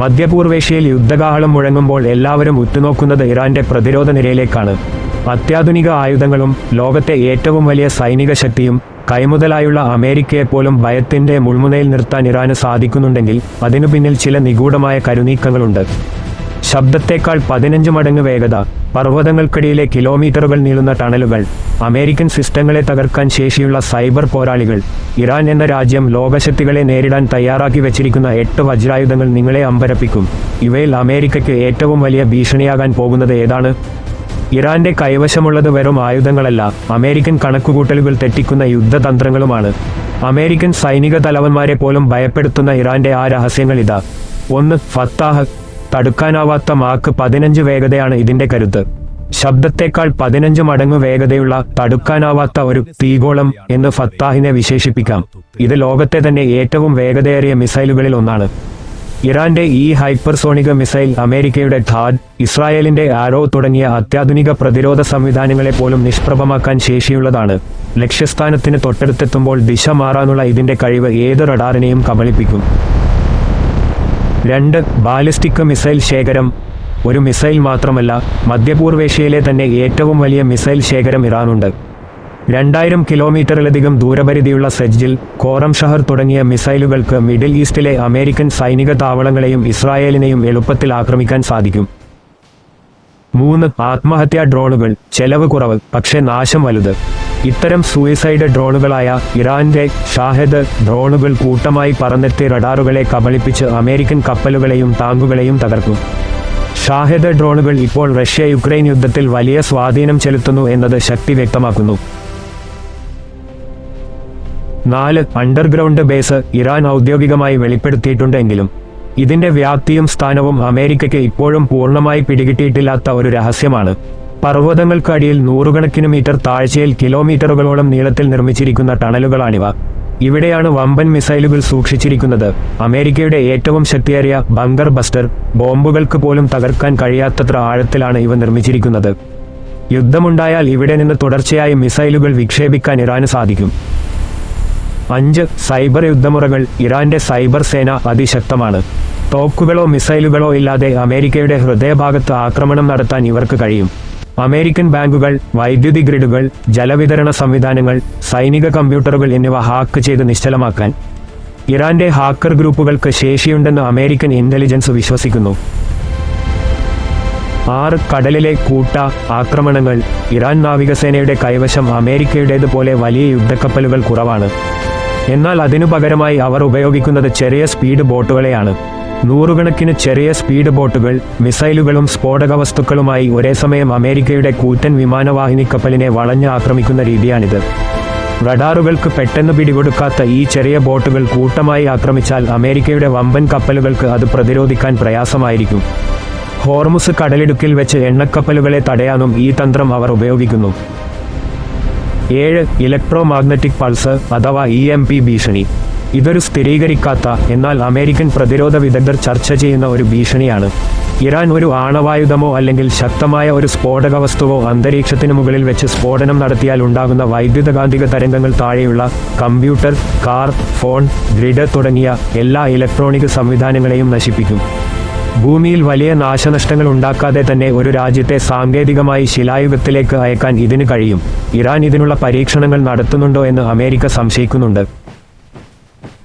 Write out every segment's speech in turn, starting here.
മധ്യപൂർവേഷ്യയിൽ യുദ്ധകാഹളം മുഴങ്ങുമ്പോൾ എല്ലാവരും ഉറ്റുനോക്കുന്നത് ഇറാന്റെ പ്രതിരോധ നിരയിലേക്കാണ്. അത്യാധുനിക ആയുധങ്ങളും ലോകത്തെ ഏറ്റവും വലിയ സൈനിക ശക്തിയും കൈമുതലായുള്ള അമേരിക്കയെപ്പോലും ഭയത്തിന്റെ മുൾമുനയിൽ നിർത്താൻ ഇറാന് സാധിക്കുന്നുണ്ടെങ്കിൽ അതിനു പിന്നിൽ ചില നിഗൂഢമായ കരുനീക്കങ്ങളുണ്ട്. ശബ്ദത്തേക്കാൾ പതിനഞ്ച് മടങ്ങ് വേഗത. പർവതങ്ങൾക്കിടയിലെ കിലോമീറ്ററുകൾ നീളുന്ന ടണലുകൾ. അമേരിക്കൻ സിസ്റ്റങ്ങളെ തകർക്കാൻ ശേഷിയുള്ള സൈബർ പോരാളികൾ. ഇറാൻ എന്ന രാജ്യം ലോകശക്തികളെ നേരിടാൻ തയ്യാറാക്കി വെച്ചിരിക്കുന്ന എട്ട് വജ്രായുധങ്ങൾ നിങ്ങളെ അമ്പരപ്പിക്കും. ഇവയിൽ അമേരിക്കയ്ക്ക് ഏറ്റവും വലിയ ഭീഷണിയാകാൻ പോകുന്നത് ഏതാണ്? ഇറാന്റെ കൈവശമുള്ളത് വെറും ആയുധങ്ങളല്ല. അമേരിക്കൻ കണക്കുകൂട്ടലുകൾ തെറ്റിക്കുന്ന യുദ്ധതന്ത്രങ്ങളുമാണ്. അമേരിക്കൻ സൈനിക തലവന്മാരെ പോലും ഭയപ്പെടുത്തുന്ന ഇറാന്റെ ആ രഹസ്യങ്ങൾ ഇതാ ഒന്ന് ഫത്താഹ്. തടുക്കാനാവാത്ത മാക്ക് പതിനഞ്ച് വേഗതയാണ് ഇതിന്റെ കരുത്ത്. ശബ്ദത്തെക്കാൾ പതിനഞ്ച് മടങ്ങ് വേഗതയുള്ള തടുക്കാനാവാത്ത ഒരു തീഗോളം എന്ന് ഫത്താഹിനെ വിശേഷിപ്പിക്കാം. ഇത് ലോകത്തെ തന്നെ ഏറ്റവും വേഗതയേറിയ മിസൈലുകളിൽ ഒന്നാണ്. ഇറാന്റെ ഈ ഹൈപ്പർസോണിക മിസൈൽ അമേരിക്കയുടെ ധാദ് ഇസ്രായേലിന്റെ ആരോ തുടങ്ങിയ അത്യാധുനിക പ്രതിരോധ സംവിധാനങ്ങളെ പോലും നിഷ്പ്രഭമാക്കാൻ ശേഷിയുള്ളതാണ്. ലക്ഷ്യസ്ഥാനത്തിന് തൊട്ടടുത്തെത്തുമ്പോൾ ദിശ മാറാനുള്ള ഇതിന്റെ കഴിവ് ഏത് റഡാറിനെയും കബളിപ്പിക്കും. രണ്ട് ബാലിസ്റ്റിക് മിസൈൽ ശേഖരം. ഒരു മിസൈൽ മാത്രമല്ല മധ്യപൂർവേഷ്യയിലെ തന്നെ ഏറ്റവും വലിയ മിസൈൽ ശേഖരം ഇറാനുണ്ട്. രണ്ടായിരം കിലോമീറ്ററിലധികം ദൂരപരിധിയുള്ള സെജ്ജിൽ കോറം ഷഹർ തുടങ്ങിയ മിസൈലുകൾക്ക് മിഡിൽ ഈസ്റ്റിലെ അമേരിക്കൻ സൈനിക താവളങ്ങളെയും ഇസ്രായേലിനെയും എളുപ്പത്തിൽ ആക്രമിക്കാൻ സാധിക്കും. മൂന്ന് ആത്മഹത്യാ ഡ്രോണുകൾ ചെലവ് കുറവ് പക്ഷേ നാശം വലുത്. ഇത്തരം സൂയിസൈഡ് ഡ്രോണുകളായ ഇറാന്റെ ഷാഹദ് ഡ്രോണുകൾ കൂട്ടമായി പറന്നെത്തി റഡാറുകളെ കബളിപ്പിച്ച് അമേരിക്കൻ കപ്പലുകളെയും ടാങ്കുകളെയും തകർക്കും ഷാഹദ് ഡ്രോണുകൾ ഇപ്പോൾ റഷ്യ യുക്രൈൻ യുദ്ധത്തിൽ വലിയ സ്വാധീനം ചെലുത്തുന്നു എന്നത് ശക്തി വ്യക്തമാക്കുന്നു. നാല് അണ്ടർഗ്രൗണ്ട് ബേസ് ഇറാൻ ഔദ്യോഗികമായി വെളിപ്പെടുത്തിയിട്ടുണ്ടെങ്കിലും ഇതിന്റെ വ്യാപ്തിയും സ്ഥാനവും അമേരിക്കയ്ക്ക് ഇപ്പോഴും പൂർണമായി പിടികിട്ടിയിട്ടില്ലാത്ത ഒരു രഹസ്യമാണ്. പർവതങ്ങൾക്കടിയിൽ നൂറുകണക്കിന് മീറ്റർ താഴ്ചയിൽ കിലോമീറ്ററുകളോളം നീളത്തിൽ നിർമ്മിച്ചിരിക്കുന്ന ടണലുകളാണിവ. ഇവിടെയാണ് വമ്പൻ മിസൈലുകൾ സൂക്ഷിച്ചിരിക്കുന്നത്. അമേരിക്കയുടെ ഏറ്റവും ശക്തിയേറിയ ബങ്കർ ബസ്റ്റർ ബോംബുകൾക്ക് പോലും തകർക്കാൻ കഴിയാത്തത്ര ആഴത്തിലാണ് ഇവ നിർമ്മിച്ചിരിക്കുന്നത്. യുദ്ധമുണ്ടായാൽ ഇവിടെ നിന്ന് തുടർച്ചയായി മിസൈലുകൾ വിക്ഷേപിക്കാൻ ഇറാന് സാധിക്കും. അഞ്ച് സൈബർ യുദ്ധമുറകൾ ഇറാന്റെ സൈബർ സേന അതിശക്തമാണ്. തോക്കുകളോ മിസൈലുകളോ ഇല്ലാതെ അമേരിക്കയുടെ ഹൃദയഭാഗത്ത് ആക്രമണം നടത്താൻ ഇവർക്ക് കഴിയും. അമേരിക്കൻ ബാങ്കുകൾ വൈദ്യുതി ഗ്രിഡുകൾ ജലവിതരണ സംവിധാനങ്ങൾ സൈനിക കമ്പ്യൂട്ടറുകൾ എന്നിവ ഹാക്ക് ചെയ്ത് നിശ്ചലമാക്കാൻ ഇറാന്റെ ഹാക്കർ ഗ്രൂപ്പുകൾക്ക് ശേഷിയുണ്ടെന്ന് അമേരിക്കൻ ഇന്റലിജൻസ് വിശ്വസിക്കുന്നു. ആറ് കടലിലെ കൂട്ട ആക്രമണങ്ങൾ ഇറാൻ നാവികസേനയുടെ കൈവശം അമേരിക്കയുടേതുപോലെ വലിയ യുദ്ധക്കപ്പലുകൾ കുറവാണ്. എന്നാൽ അതിനു പകരമായി അവർ ഉപയോഗിക്കുന്നത് ചെറിയ സ്പീഡ് ബോട്ടുകളെയാണ്. നൂറുകണക്കിന് ചെറിയ സ്പീഡ് ബോട്ടുകൾ മിസൈലുകളും സ്ഫോടക വസ്തുക്കളുമായി ഒരേ സമയം അമേരിക്കയുടെ കൂറ്റൻ വിമാനവാഹിനി കപ്പലിനെ വളഞ്ഞ് ആക്രമിക്കുന്ന രീതിയാണിത്. റഡാറുകൾക്ക് പെട്ടെന്ന് പിടികൊടുക്കാത്ത ഈ ചെറിയ ബോട്ടുകൾ കൂട്ടമായി ആക്രമിച്ചാൽ അമേരിക്കയുടെ വമ്പൻ കപ്പലുകൾക്ക് അത് പ്രതിരോധിക്കാൻ പ്രയാസമായിരിക്കും. ഹോർമുസ് കടലിടുക്കിൽ വെച്ച് എണ്ണക്കപ്പലുകളെ തടയാനും ഈ തന്ത്രം അവർ ഉപയോഗിക്കുന്നു. ഏഴ് ഇലക്ട്രോ മാഗ്നറ്റിക് പൾസ് അഥവാ ഇ എം പി ഭീഷണി. ഇതൊരു സ്ഥിരീകരിക്കാത്ത എന്നാൽ അമേരിക്കൻ പ്രതിരോധ വിദഗ്ധർ ചർച്ച ചെയ്യുന്ന ഒരു ഭീഷണിയാണ്. ഇറാൻ ഒരു ആണവായുധമോ അല്ലെങ്കിൽ ശക്തമായ ഒരു സ്ഫോടക വസ്തുവോ അന്തരീക്ഷത്തിന് മുകളിൽ വെച്ച് സ്ഫോടനം നടത്തിയാൽ ഉണ്ടാകുന്ന വൈദ്യുതകാന്തിക തരംഗങ്ങൾ താഴെയുള്ള കമ്പ്യൂട്ടർ കാർ ഫോൺ ഗ്രിഡ് തുടങ്ങിയ എല്ലാ ഇലക്ട്രോണിക് സംവിധാനങ്ങളെയും നശിപ്പിക്കും. ഭൂമിയിൽ വലിയ നാശനഷ്ടങ്ങൾ ഉണ്ടാക്കാതെ തന്നെ ഒരു രാജ്യത്തെ സാങ്കേതികമായി ശിലായുഗത്തിലേക്ക് അയക്കാൻ ഇതിന് കഴിയും. ഇറാൻ ഇതിനുള്ള പരീക്ഷണങ്ങൾ നടത്തുന്നുണ്ടോ എന്ന് അമേരിക്ക സംശയിക്കുന്നുണ്ട്.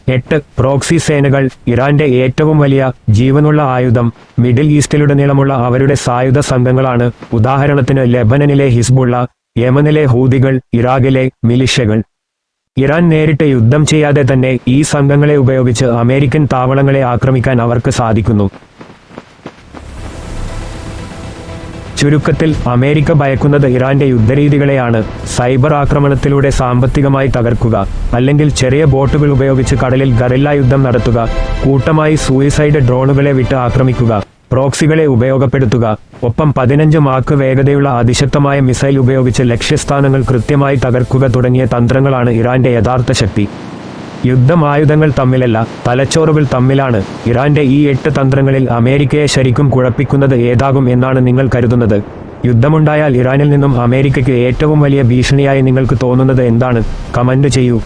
എട്ട് പ്രോക്സി സേനകൾ ഇറാന്റെ ഏറ്റവും വലിയ ജീവനുള്ള ആയുധം മിഡിൽ ഈസ്റ്റിലുടനീളമുള്ള അവരുടെ സായുധ സംഘങ്ങളാണ്. ഉദാഹരണത്തിന് ലെബനനിലെ ഹിസ്ബുള്ള യമനിലെ ഹൂതികൾ ഇറാഖിലെ മിലിഷ്യകൾ. ഇറാൻ നേരിട്ട് യുദ്ധം ചെയ്യാതെ തന്നെ ഈ സംഘങ്ങളെ ഉപയോഗിച്ച് അമേരിക്കൻ താവളങ്ങളെ ആക്രമിക്കാൻ അവർക്ക് സാധിക്കുന്നു. ചുരുക്കത്തിൽ അമേരിക്ക ഭയക്കുന്നത് ഇറാന്റെ യുദ്ധരീതികളെയാണ്. സൈബർ ആക്രമണത്തിലൂടെ സാമ്പത്തികമായി തകർക്കുക അല്ലെങ്കിൽ ചെറിയ ബോട്ടുകൾ ഉപയോഗിച്ച് കടലിൽ ഗറില്ല യുദ്ധം നടത്തുക കൂട്ടമായി സൂയിസൈഡ് ഡ്രോണുകളെ വിട്ട് ആക്രമിക്കുക പ്രോക്സികളെ ഉപയോഗപ്പെടുത്തുക ഒപ്പം പതിനഞ്ച് മാർക്ക് വേഗതയുള്ള അതിശക്തമായ മിസൈൽ ഉപയോഗിച്ച് ലക്ഷ്യസ്ഥാനങ്ങൾ കൃത്യമായി തകർക്കുക തുടങ്ങിയ തന്ത്രങ്ങളാണ് ഇറാന്റെ യഥാർത്ഥ ശക്തി. യുദ്ധമായുധങ്ങൾ തമ്മിലല്ല തലച്ചോറുകൾ തമ്മിലാണ്. ഇറാന്റെ ഈ എട്ട് തന്ത്രങ്ങളിൽ അമേരിക്കയെ ശരിക്കും കുഴപ്പിക്കുന്നത് ഏതാകും എന്നാണ് നിങ്ങൾ കരുതുന്നത്. യുദ്ധമുണ്ടായാൽ ഇറാനിൽ നിന്നും അമേരിക്കയ്ക്ക് ഏറ്റവും വലിയ ഭീഷണിയായി നിങ്ങൾക്ക് തോന്നുന്നത് എന്താണ്? കമന്റ് ചെയ്യൂ.